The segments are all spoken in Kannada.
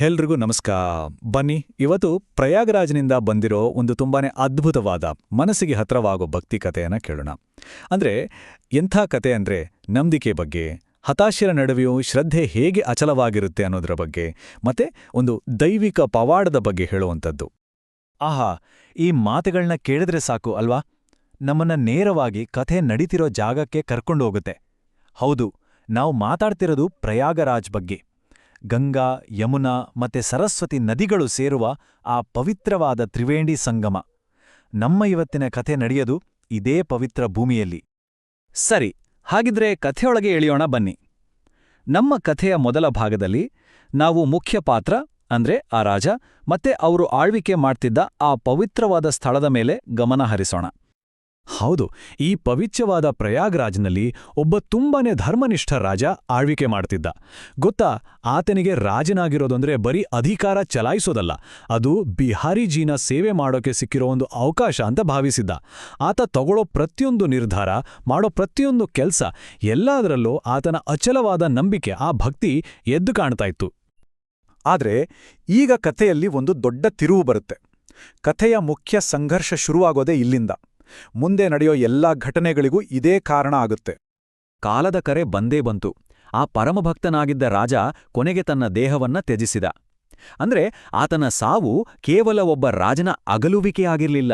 ಎಲ್ರಿಗೂ ನಮಸ್ಕಾರ. ಬನ್ನಿ, ಇವತ್ತು ಪ್ರಯಾಗರಾಜ್ನಿಂದ ಬಂದಿರೋ ಒಂದು ತುಂಬಾನೇ ಅದ್ಭುತವಾದ, ಮನಸ್ಸಿಗೆ ಹತ್ರವಾಗೋ ಭಕ್ತಿ ಕಥೆಯನ್ನು ಕೇಳೋಣ. ಅಂದ್ರೆ, ಎಂಥ ಕತೆ ಅಂದ್ರೆ ನಂಬಿಕೆ ಬಗ್ಗೆ ಹತಾಶರ ನಡುವೆಯೂ ಶ್ರದ್ಧೆ ಹೇಗೆ ಅಚಲವಾಗಿರುತ್ತೆ ಅನ್ನೋದರ ಬಗ್ಗೆ, ಮತ್ತೆ ಒಂದು ದೈವಿಕ ಪವಾಡದ ಬಗ್ಗೆ ಹೇಳುವಂಥದ್ದು. ಆಹಾ, ಈ ಮಾತುಗಳನ್ನ ಕೇಳಿದ್ರೆ ಸಾಕು ಅಲ್ವಾ? ನಮ್ಮನ್ನ ನೇರವಾಗಿ ಕಥೆ ನಡೀತಿರೋ ಜಾಗಕ್ಕೆ ಕರ್ಕೊಂಡೋಗುತ್ತೆ. ಹೌದು, ನಾವು ಮಾತಾಡ್ತಿರೋದು ಪ್ರಯಾಗರಾಜ್ ಬಗ್ಗೆ. ಗಂಗಾ, ಯಮುನಾ ಮತ್ತೆ ಸರಸ್ವತಿ ನದಿಗಳು ಸೇರುವ ಆ ಪವಿತ್ರವಾದ ತ್ರಿವೇಣಿ ಸಂಗಮ. ನಮ್ಮ ಇವತ್ತಿನ ಕಥೆ ನಡೆಯದು ಇದೇ ಪವಿತ್ರ ಭೂಮಿಯಲ್ಲಿ. ಸರಿ, ಹಾಗಿದ್ರೆ ಕಥೆಯೊಳಗೆ ಎಳಿಯೋಣ ಬನ್ನಿ. ನಮ್ಮ ಕಥೆಯ ಮೊದಲ ಭಾಗದಲ್ಲಿ ನಾವು ಮುಖ್ಯ ಪಾತ್ರ, ಅಂದ್ರೆ ಆ ರಾಜ, ಮತ್ತೆ ಅವರು ಆಳ್ವಿಕೆ ಮಾಡ್ತಿದ್ದ ಆ ಪವಿತ್ರವಾದ ಸ್ಥಳದ ಮೇಲೆ ಗಮನ ಹರಿಸೋಣ. ಹೌದು, ಈ ಪವಿತ್ರವಾದ ಪ್ರಯಾಗ್ರಾಜ್ನಲ್ಲಿ ಒಬ್ಬ ತುಂಬಾನೇ ಧರ್ಮನಿಷ್ಠ ರಾಜ ಆಳ್ವಿಕೆ ಮಾಡ್ತಿದ್ದ. ಗೊತ್ತಾ, ಆತನಿಗೆ ರಾಜನಾಗಿರೋದಂದ್ರೆ ಬರೀ ಅಧಿಕಾರ ಚಲಾಯಿಸೋದಲ್ಲ, ಅದು ಬಿಹಾರಿಜೀನ ಸೇವೆ ಮಾಡೋಕೆ ಸಿಕ್ಕಿರೋ ಒಂದು ಅವಕಾಶ ಅಂತ ಭಾವಿಸಿದ್ದ. ಆತ ತಗೊಳ್ಳೋ ಪ್ರತಿಯೊಂದು ನಿರ್ಧಾರ, ಮಾಡೋ ಪ್ರತಿಯೊಂದು ಕೆಲಸ, ಎಲ್ಲದರಲ್ಲೂ ಆತನ ಅಚಲವಾದ ನಂಬಿಕೆ, ಆ ಭಕ್ತಿ ಎದ್ದು ಕಾಣ್ತಾ ಇತ್ತು. ಆದರೆ, ಈಗ ಕಥೆಯಲ್ಲಿ ಒಂದು ದೊಡ್ಡ ತಿರುವು ಬರುತ್ತೆ. ಕಥೆಯ ಮುಖ್ಯ ಸಂಘರ್ಷ ಶುರುವಾಗೋದೇ ಇಲ್ಲಿಂದ. ಮುಂದೆ ನಡೆಯೋ ಎಲ್ಲಾ ಘಟನೆಗಳಿಗೂ ಇದೇ ಕಾರಣ ಆಗುತ್ತೆ. ಕಾಲದ ಕರೆ ಬಂದೇ ಬಂತು. ಆ ಪರಮಭಕ್ತನಾಗಿದ್ದ ರಾಜ ಕೊನೆಗೆ ತನ್ನ ದೇಹವನ್ನ ತ್ಯಜಿಸಿದ. ಅಂದ್ರೆ ಆತನ ಸಾವು ಕೇವಲ ಒಬ್ಬ ರಾಜನ ಅಗಲುವಿಕೆಯಾಗಿರಲಿಲ್ಲ.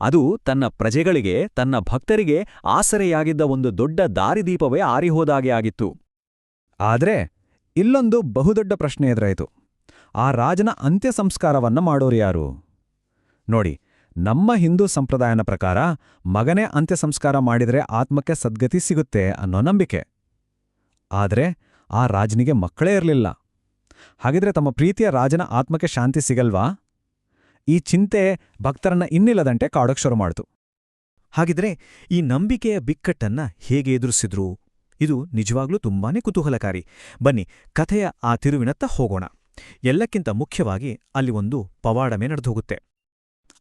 ಅದು ತನ್ನ ಪ್ರಜೆಗಳಿಗೆ, ತನ್ನ ಭಕ್ತರಿಗೆ ಆಸರೆಯಾಗಿದ್ದ ಒಂದು ದೊಡ್ಡ ದಾರಿದೀಪವೇ ಆರಿಹೋದಾಗೆ ಆಗಿತ್ತು. ಆದರೆ ಇಲ್ಲೊಂದು ಬಹುದೊಡ್ಡ ಪ್ರಶ್ನೆ ಎದುರಾಯಿತು. ಆ ರಾಜನ ಅಂತ್ಯ ಸಂಸ್ಕಾರವನ್ನ ಮಾಡೋರು ಯಾರು? ನೋಡಿ ನಮ್ಮ ಹಿಂದೂ ಸಂಪ್ರದಾಯನ ಪ್ರಕಾರ ಮಗನೇ ಅಂತ್ಯ ಸಂಸ್ಕಾರ ಮಾಡಿದರೆ ಆತ್ಮಕ್ಕೆ ಸದ್ಗತಿ ಸಿಗುತ್ತೆ ಅನ್ನೋ ನಂಬಿಕೆ. ಆದ್ರೆ ಆ ರಾಜನಿಗೆ ಮಕ್ಕಳೇ ಇರಲಿಲ್ಲ. ಹಾಗಿದ್ರೆ ತಮ್ಮ ಪ್ರೀತಿಯ ರಾಜನ ಆತ್ಮಕ್ಕೆ ಶಾಂತಿ ಸಿಗಲ್ವಾ? ಈ ಚಿಂತೆ ಭಕ್ತರನ್ನ ಇನ್ನಿಲ್ಲದಂತೆ ಕಾಡೋಕ್ ಶುರು ಮಾಡಿತು. ಹಾಗಿದ್ರೆ ಈ ನಂಬಿಕೆಯ ಬಿಕ್ಕಟ್ಟನ್ನ ಹೇಗೆ ಎದುರಿಸಿದ್ರು? ಇದು ನಿಜವಾಗ್ಲೂ ತುಂಬಾನೇ ಕುತೂಹಲಕಾರಿ. ಬನ್ನಿ, ಕಥೆಯ ಆ ತಿರುವಿನತ್ತ ಹೋಗೋಣ. ಎಲ್ಲಕ್ಕಿಂತ ಮುಖ್ಯವಾಗಿ ಅಲ್ಲಿ ಒಂದು ಪವಾಡಮೆ ನಡೆದೋಗುತ್ತೆ.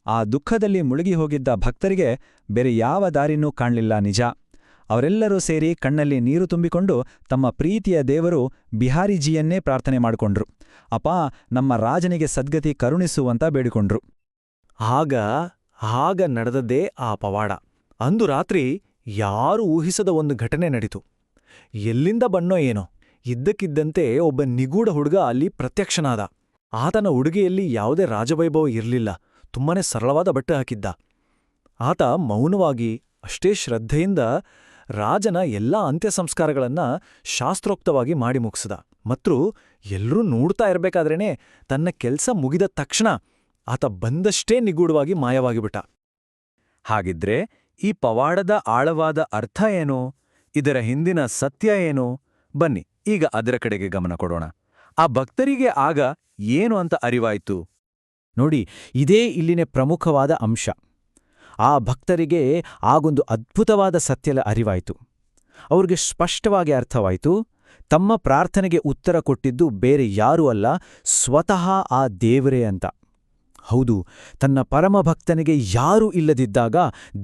ಆ ದುಃಖದಲ್ಲಿ ಮುಳುಗಿ ಹೋಗಿದ್ದ ಭಕ್ತರಿಗೆ ಬೇರೆ ಯಾವ ದಾರಿನೂ ಕಾಣಲಿಲ್ಲ ನಿಜ. ಅವರೆಲ್ಲರೂ ಸೇರಿ ಕಣ್ಣಲ್ಲಿ ನೀರು ತುಂಬಿಕೊಂಡು ತಮ್ಮ ಪ್ರೀತಿಯ ದೇವರು ಬಿಹಾರಿಜಿಯನ್ನೇ ಪ್ರಾರ್ಥನೆ ಮಾಡಿಕೊಂಡ್ರು. ಅಪ್ಪ ನಮ್ಮ ರಾಜನಿಗೆ ಸದ್ಗತಿ ಕರುಣಿಸುವಂತ ಬೇಡಿಕೊಂಡ್ರು. ಆಗ ಆಗ ನಡೆದದ್ದೇ ಆ ಪವಾಡ. ಅಂದು ರಾತ್ರಿ ಯಾರು ಊಹಿಸದ ಒಂದು ಘಟನೆ ನಡೀತು. ಎಲ್ಲಿಂದ ಬಣ್ಣೋ ಏನೋ. ಇದ್ದಕ್ಕಿದ್ದಂತೆ ಒಬ್ಬ ನಿಗೂಢ ಹುಡುಗ ಅಲ್ಲಿ ಪ್ರತ್ಯಕ್ಷನಾದ. ಆತನ ಉಡುಗೆಯಲ್ಲಿ ಯಾವುದೇ ರಾಜವೈಭವ ಇರಲಿಲ್ಲ. ತುಂಬಾನೇ ಸರಳವಾದ ಬಟ್ಟೆ ಹಾಕಿದ್ದ. ಆತ ಮೌನವಾಗಿ, ಅಷ್ಟೇ ಶ್ರದ್ಧೆಯಿಂದ ರಾಜನ ಎಲ್ಲಾ ಅಂತ್ಯ ಸಂಸ್ಕಾರಗಳನ್ನ ಶಾಸ್ತ್ರೋಕ್ತವಾಗಿ ಮಾಡಿ ಮುಗಿಸಿದ. ಮತ್ತು ಎಲ್ಲರೂ ನೋಡ್ತಾ ಇರಬೇಕಾದ್ರೇನೆ ತನ್ನ ಕೆಲ್ಸ ಮುಗಿದ ತಕ್ಷಣ ಆತ ಬಂದಷ್ಟೇ ನಿಗೂಢವಾಗಿ ಮಾಯವಾಗಿಬಿಟ್ಟ. ಹಾಗಿದ್ರೆ ಈ ಪವಾಡದ ಆಳವಾದ ಅರ್ಥ ಏನು? ಇದರ ಹಿಂದಿನ ಸತ್ಯ ಏನು? ಬನ್ನಿ, ಈಗ ಅದರ ಕಡೆಗೆ ಗಮನ ಕೊಡೋಣ. ಆ ಭಕ್ತರಿಗೆ ಆಗ ಏನು ಅಂತ ಅರಿವಾಯ್ತು? ನೋಡಿ, ಇದೇ ಇಲ್ಲಿನ ಪ್ರಮುಖವಾದ ಅಂಶ. ಆ ಭಕ್ತರಿಗೆ ಆಗೊಂದು ಅದ್ಭುತವಾದ ಸತ್ಯಲ ಅರಿವಾಯಿತು. ಅವರಿಗೆ ಸ್ಪಷ್ಟವಾಗಿ ಅರ್ಥವಾಯಿತು, ತಮ್ಮ ಪ್ರಾರ್ಥನೆಗೆ ಉತ್ತರ ಕೊಟ್ಟಿದ್ದು ಬೇರೆ ಯಾರೂ ಅಲ್ಲ, ಸ್ವತಃ ಆ ದೇವರೇ ಅಂತ. ಹೌದು, ತನ್ನ ಪರಮಭಕ್ತನಿಗೆ ಯಾರೂ ಇಲ್ಲದಿದ್ದಾಗ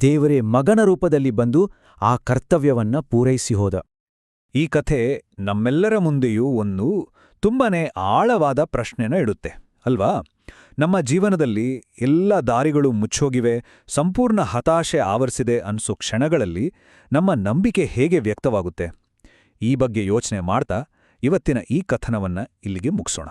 ದೇವರೇ ಮಗನ ರೂಪದಲ್ಲಿ ಬಂದು ಆ ಕರ್ತವ್ಯವನ್ನ ಪೂರೈಸಿ ಹೋದ. ಈ ಕಥೆ ನಮ್ಮೆಲ್ಲರ ಮುಂದೆಯೂ ಒಂದು ತುಂಬನೇ ಆಳವಾದ ಪ್ರಶ್ನೆನ ಇಡುತ್ತೆ, ಅಲ್ವಾ? ನಮ್ಮ ಜೀವನದಲ್ಲಿ ಎಲ್ಲ ದಾರಿಗಳು ಮುಚ್ಚೋಗಿವೆ, ಸಂಪೂರ್ಣ ಹತಾಶೆ ಆವರಿಸಿದೆ ಅನ್ಸೋ ಕ್ಷಣಗಳಲ್ಲಿ ನಮ್ಮ ನಂಬಿಕೆ ಹೇಗೆ ವ್ಯಕ್ತವಾಗುತ್ತೆ? ಈ ಬಗ್ಗೆ ಯೋಚನೆ ಮಾಡ್ತಾ ಇವತ್ತಿನ ಈ ಕಥನವನ್ನ ಇಲ್ಲಿಗೆ ಮುಗಿಸೋಣ.